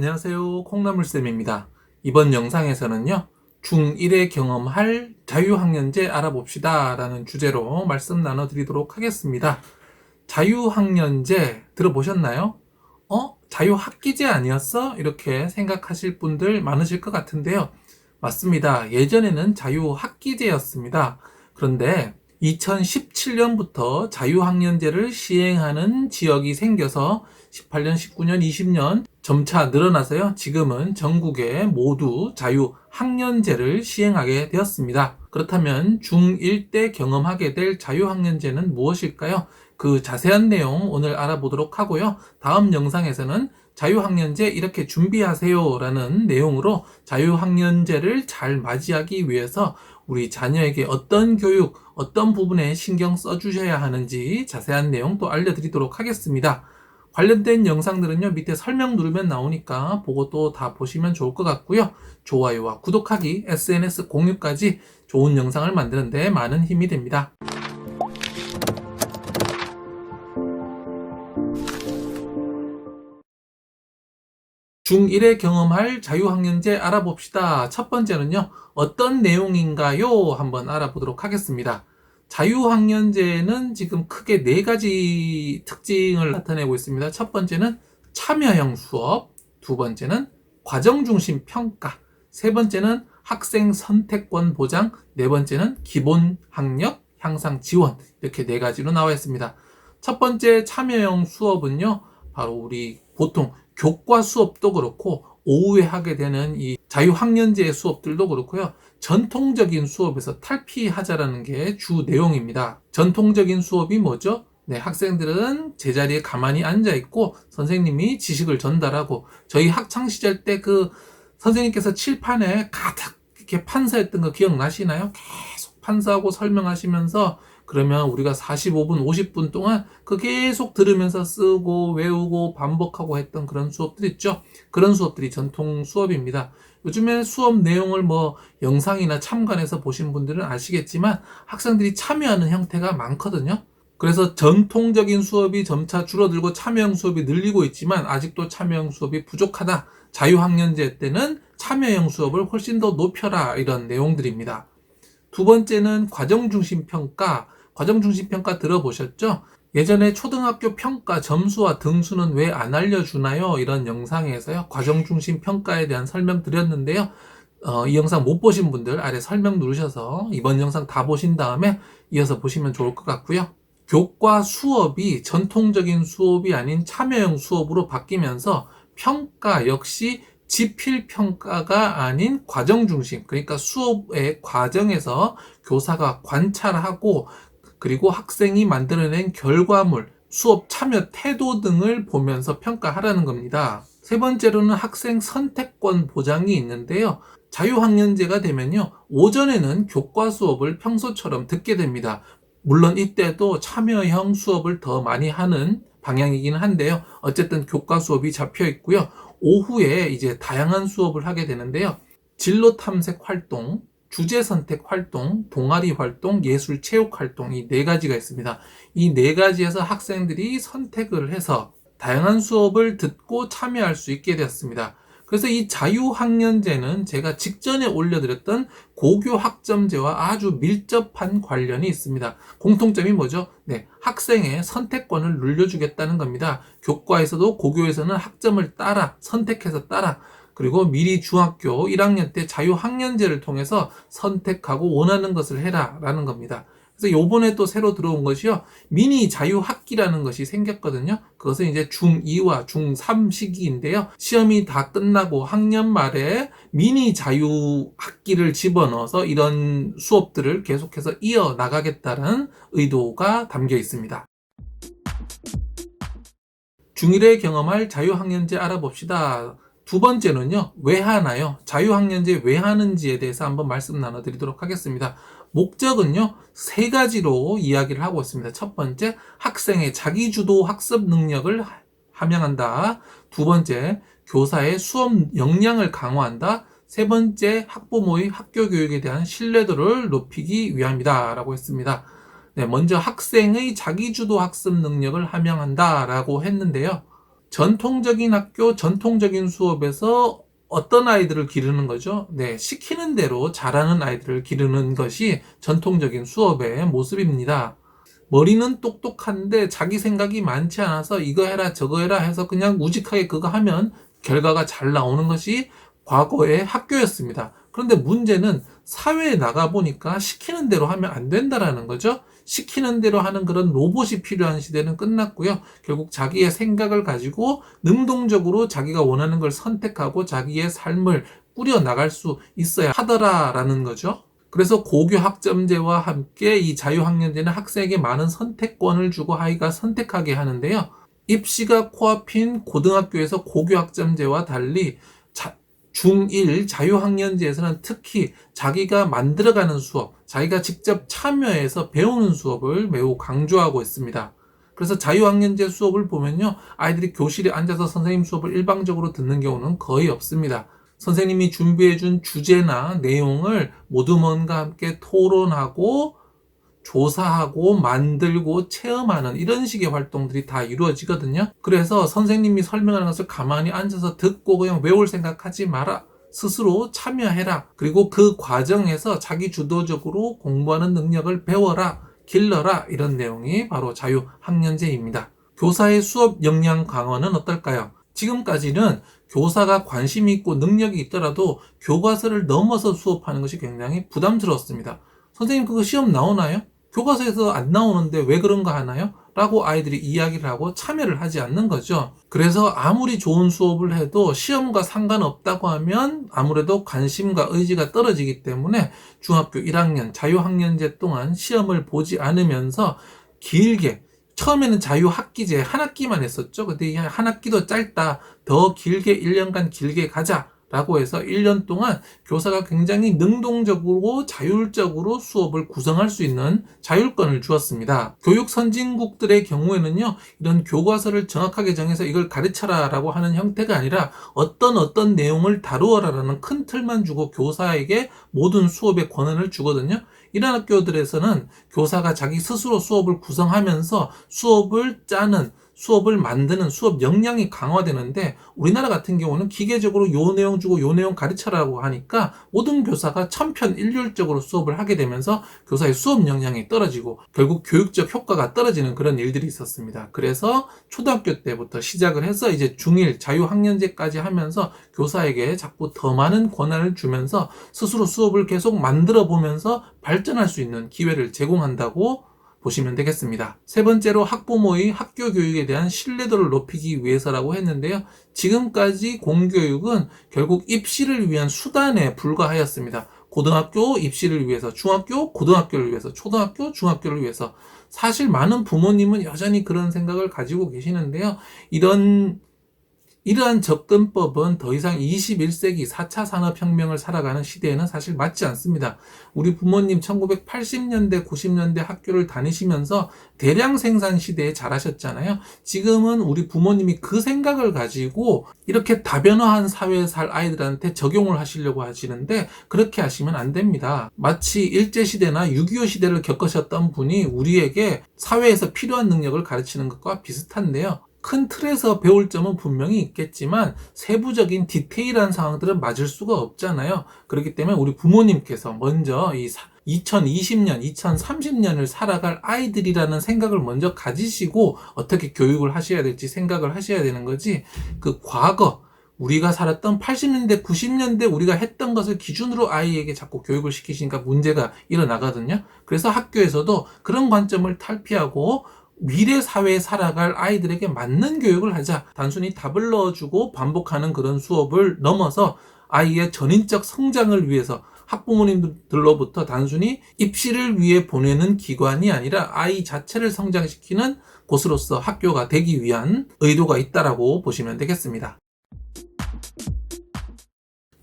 안녕하세요. 콩나물쌤입니다. 이번 영상에서는요, 중1에 경험할 자유학년제 알아봅시다. 라는 주제로 말씀 나눠드리도록 하겠습니다. 자유학년제 들어보셨나요? 어? 자유학기제 아니었어? 이렇게 생각하실 분들 많으실 것 같은데요. 맞습니다. 예전에는 자유학기제였습니다. 그런데 2017년부터 자유학년제를 시행하는 지역이 생겨서 18년, 19년, 20년 점차 늘어나서요. 지금은 전국에 모두 자유 학년제를 시행하게 되었습니다. 그렇다면 중1 때 경험하게 될 자유 학년제는 무엇일까요? 그 자세한 내용 오늘 알아보도록 하고요. 다음 영상에서는 자유학년제 이렇게 준비하세요 라는 내용으로 자유학년제를 잘 맞이하기 위해서 우리 자녀에게 어떤 교육, 어떤 부분에 신경 써주셔야 하는지 자세한 내용 또 알려드리도록 하겠습니다. 관련된 영상들은요, 밑에 설명 누르면 나오니까 보고 또 다 보시면 좋을 것 같고요. 좋아요와 구독하기, SNS 공유까지 좋은 영상을 만드는데 많은 힘이 됩니다. 중1에 경험할 자유학년제 알아봅시다. 첫 번째는요, 어떤 내용인가요? 한번 알아보도록 하겠습니다. 자유학년제는 지금 크게 네 가지 특징을 나타내고 있습니다. 첫 번째는 참여형 수업, 두 번째는 과정 중심 평가, 세 번째는 학생 선택권 보장, 네 번째는 기본 학력 향상 지원. 이렇게 네 가지로 나와 있습니다. 첫 번째 참여형 수업은요, 바로 우리 보통 교과 수업도 그렇고 오후에 하게 되는 이 자유학년제 수업들도 그렇고요. 전통적인 수업에서 탈피하자라는 게 주 내용입니다. 전통적인 수업이 뭐죠? 네, 학생들은 제자리에 가만히 앉아 있고 선생님이 지식을 전달하고 저희 학창 시절 때 그 선생님께서 칠판에 가득 이렇게 판사했던 거 기억나시나요? 계속 판사하고 설명하시면서 그러면 우리가 45분, 50분 동안 그 계속 들으면서 쓰고 외우고 반복하고 했던 그런 수업들 있죠. 그런 수업들이 전통 수업입니다. 요즘에 수업 내용을 뭐 영상이나 참관해서 보신 분들은 아시겠지만 학생들이 참여하는 형태가 많거든요. 그래서 전통적인 수업이 점차 줄어들고 참여형 수업이 늘리고 있지만 아직도 참여형 수업이 부족하다. 자유학년제 때는 참여형 수업을 훨씬 더 높여라 이런 내용들입니다. 두 번째는 과정 중심 평가. 과정 중심 평가 들어보셨죠? 예전에 초등학교 평가 점수와 등수는 왜 안 알려주나요? 이런 영상에서요. 과정 중심 평가에 대한 설명 드렸는데요. 어, 이 영상 못 보신 분들 아래 설명 누르셔서 이번 영상 다 보신 다음에 이어서 보시면 좋을 것 같고요. 교과 수업이 전통적인 수업이 아닌 참여형 수업으로 바뀌면서 평가 역시 지필 평가가 아닌 과정 중심, 그러니까 수업의 과정에서 교사가 관찰하고 그리고 학생이 만들어낸 결과물, 수업 참여 태도 등을 보면서 평가하라는 겁니다. 세 번째로는 학생 선택권 보장이 있는데요. 자유학년제가 되면요. 오전에는 교과 수업을 평소처럼 듣게 됩니다. 물론 이때도 참여형 수업을 더 많이 하는 방향이긴 한데요. 어쨌든 교과 수업이 잡혀 있고요. 오후에 이제 다양한 수업을 하게 되는데요. 진로 탐색 활동, 주제 선택 활동, 동아리 활동, 예술 체육 활동 이 네 가지가 있습니다. 이 네 가지에서 학생들이 선택을 해서 다양한 수업을 듣고 참여할 수 있게 되었습니다. 그래서 이 자유학년제는 제가 직전에 올려드렸던 고교 학점제와 아주 밀접한 관련이 있습니다. 공통점이 뭐죠? 네, 학생의 선택권을 눌려주겠다는 겁니다. 교과에서도 고교에서는 학점을 따라, 선택해서 따라, 그리고 미리 중학교 1학년 때 자유학년제를 통해서 선택하고 원하는 것을 해라 라는 겁니다. 그래서 요번에 또 새로 들어온 것이요. 미니 자유학기라는 것이 생겼거든요. 그것은 이제 중2와 중3 시기인데요. 시험이 다 끝나고 학년 말에 미니 자유학기를 집어넣어서 이런 수업들을 계속해서 이어 나가겠다는 의도가 담겨 있습니다. 중1에 경험할 자유학년제 알아봅시다. 두 번째는요, 왜 하나요? 자유학년제 왜 하는지에 대해서 한번 말씀 나눠드리도록 하겠습니다. 목적은요, 세 가지로 이야기를 하고 있습니다. 첫 번째, 학생의 자기주도 학습 능력을 함양한다. 두 번째, 교사의 수업 역량을 강화한다. 세 번째, 학부모의 학교 교육에 대한 신뢰도를 높이기 위함이다. 라고 했습니다. 네, 먼저 학생의 자기주도 학습 능력을 함양한다. 라고 했는데요. 전통적인 학교, 전통적인 수업에서 어떤 아이들을 기르는 거죠? 네, 시키는 대로 잘하는 아이들을 기르는 것이 전통적인 수업의 모습입니다. 머리는 똑똑한데 자기 생각이 많지 않아서 이거 해라 저거 해라 해서 그냥 우직하게 그거 하면 결과가 잘 나오는 것이 과거의 학교였습니다. 그런데 문제는 사회에 나가 보니까 시키는 대로 하면 안 된다라는 거죠. 시키는 대로 하는 그런 로봇이 필요한 시대는 끝났고요. 결국 자기의 생각을 가지고 능동적으로 자기가 원하는 걸 선택하고 자기의 삶을 꾸려 나갈 수 있어야 하더라라는 거죠. 그래서 고교 학점제와 함께 이 자유학년제는 학생에게 많은 선택권을 주고 아이가 선택하게 하는데요. 입시가 코앞인 고등학교에서 고교 학점제와 달리 자, 중1 자유학년제에서는 특히 자기가 만들어가는 수업, 자기가 직접 참여해서 배우는 수업을 매우 강조하고 있습니다. 그래서 자유학년제 수업을 보면요. 아이들이 교실에 앉아서 선생님 수업을 일방적으로 듣는 경우는 거의 없습니다. 선생님이 준비해준 주제나 내용을 모두먼과 함께 토론하고 조사하고 만들고 체험하는 이런 식의 활동들이 다 이루어지거든요. 그래서 선생님이 설명하는 것을 가만히 앉아서 듣고 그냥 외울 생각하지 마라. 스스로 참여해라. 그리고 그 과정에서 자기 주도적으로 공부하는 능력을 배워라. 길러라. 이런 내용이 바로 자유학년제입니다. 교사의 수업 역량 강화는 어떨까요? 지금까지는 교사가 관심이 있고 능력이 있더라도 교과서를 넘어서 수업하는 것이 굉장히 부담스러웠습니다. 선생님 그거 시험 나오나요? 교과서에서 안 나오는데 왜 그런가 하나요? 라고 아이들이 이야기를 하고 참여를 하지 않는 거죠. 그래서 아무리 좋은 수업을 해도 시험과 상관없다고 하면 아무래도 관심과 의지가 떨어지기 때문에 중학교 1학년 자유학년제 동안 시험을 보지 않으면서 길게 처음에는 자유학기제 한 학기만 했었죠. 근데 한 학기도 짧다. 더 길게 1년간 길게 가자. 라고 해서 1년 동안 교사가 굉장히 능동적으로 자율적으로 수업을 구성할 수 있는 자율권을 주었습니다. 교육 선진국들의 경우에는요, 이런 교과서를 정확하게 정해서 이걸 가르쳐라 라고 하는 형태가 아니라 어떤 어떤 내용을 다루어라 라는 큰 틀만 주고 교사에게 모든 수업의 권한을 주거든요. 이런 학교들에서는 교사가 자기 스스로 수업을 구성하면서 수업을 짜는 수업을 만드는 수업 역량이 강화되는데 우리나라 같은 경우는 기계적으로 요 내용 주고 요 내용 가르쳐라고 하니까 모든 교사가 천편일률적으로 수업을 하게 되면서 교사의 수업 역량이 떨어지고 결국 교육적 효과가 떨어지는 그런 일들이 있었습니다. 그래서 초등학교 때부터 시작을 해서 이제 중1 자유학년제까지 하면서 교사에게 자꾸 더 많은 권한을 주면서 스스로 수업을 계속 만들어 보면서 발전할 수 있는 기회를 제공한다고 보시면 되겠습니다. 세 번째로 학부모의 학교 교육에 대한 신뢰도를 높이기 위해서라고 했는데요. 지금까지 공교육은 결국 입시를 위한 수단에 불과하였습니다. 고등학교 입시를 위해서, 중학교, 고등학교를 위해서, 초등학교, 중학교를 위해서. 사실 많은 부모님은 여전히 그런 생각을 가지고 계시는데요. 이런 이러한 접근법은 더 이상 21세기 4차 산업혁명을 살아가는 시대에는 사실 맞지 않습니다. 우리 부모님 1980년대, 90년대 학교를 다니시면서 대량 생산 시대에 잘하셨잖아요. 지금은 우리 부모님이 그 생각을 가지고 이렇게 다변화한 사회에 살 아이들한테 적용을 하시려고 하시는데 그렇게 하시면 안 됩니다. 마치 일제시대나 6.25 시대를 겪으셨던 분이 우리에게 사회에서 필요한 능력을 가르치는 것과 비슷한데요. 큰 틀에서 배울 점은 분명히 있겠지만 세부적인 디테일한 상황들은 맞을 수가 없잖아요. 그렇기 때문에 우리 부모님께서 먼저 이 2020년, 2030년을 살아갈 아이들이라는 생각을 먼저 가지시고 어떻게 교육을 하셔야 될지 생각을 하셔야 되는 거지 그 과거 우리가 살았던 80년대, 90년대 우리가 했던 것을 기준으로 아이에게 자꾸 교육을 시키시니까 문제가 일어나거든요. 그래서 학교에서도 그런 관점을 탈피하고 미래 사회에 살아갈 아이들에게 맞는 교육을 하자. 단순히 답을 넣어주고 반복하는 그런 수업을 넘어서 아이의 전인적 성장을 위해서 학부모님들로부터 단순히 입시를 위해 보내는 기관이 아니라 아이 자체를 성장시키는 곳으로서 학교가 되기 위한 의도가 있다라고 보시면 되겠습니다.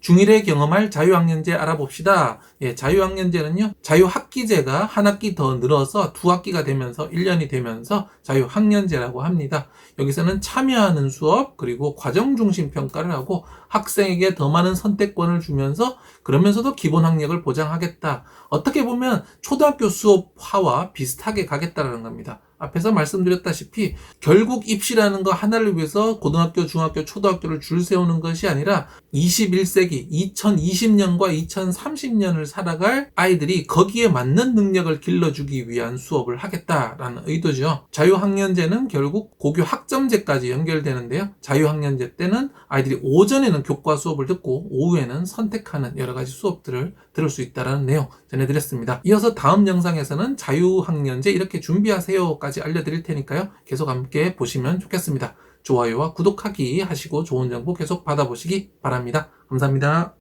중1에 경험할 자유학년제 알아봅시다. 예, 자유학년제는요, 자유학기제가 한 학기 더 늘어서 두 학기가 되면서 1년이 되면서 자유학년제라고 합니다. 여기서는 참여하는 수업, 그리고 과정 중심 평가를 하고 학생에게 더 많은 선택권을 주면서 그러면서도 기본 학력을 보장하겠다. 어떻게 보면 초등학교 수업화와 비슷하게 가겠다라는 겁니다. 앞에서 말씀드렸다시피 결국 입시라는 거 하나를 위해서 고등학교, 중학교, 초등학교를 줄 세우는 것이 아니라 21세기 2020년과 2030년을 살아갈 아이들이 거기에 맞는 능력을 길러주기 위한 수업을 하겠다라는 의도죠. 자유학년제는 결국 고교 학점제까지 연결되는데요. 자유학년제 때는 아이들이 오전에는 교과 수업을 듣고 오후에는 선택하는 여러 가지 수업들을 들을 수 있다는 내용 전해드렸습니다. 이어서 다음 영상에서는 자유학년제 이렇게 준비하세요까지 알려드릴 테니까요. 계속 함께 보시면 좋겠습니다. 좋아요와 구독하기 하시고 좋은 정보 계속 받아보시기 바랍니다. 감사합니다.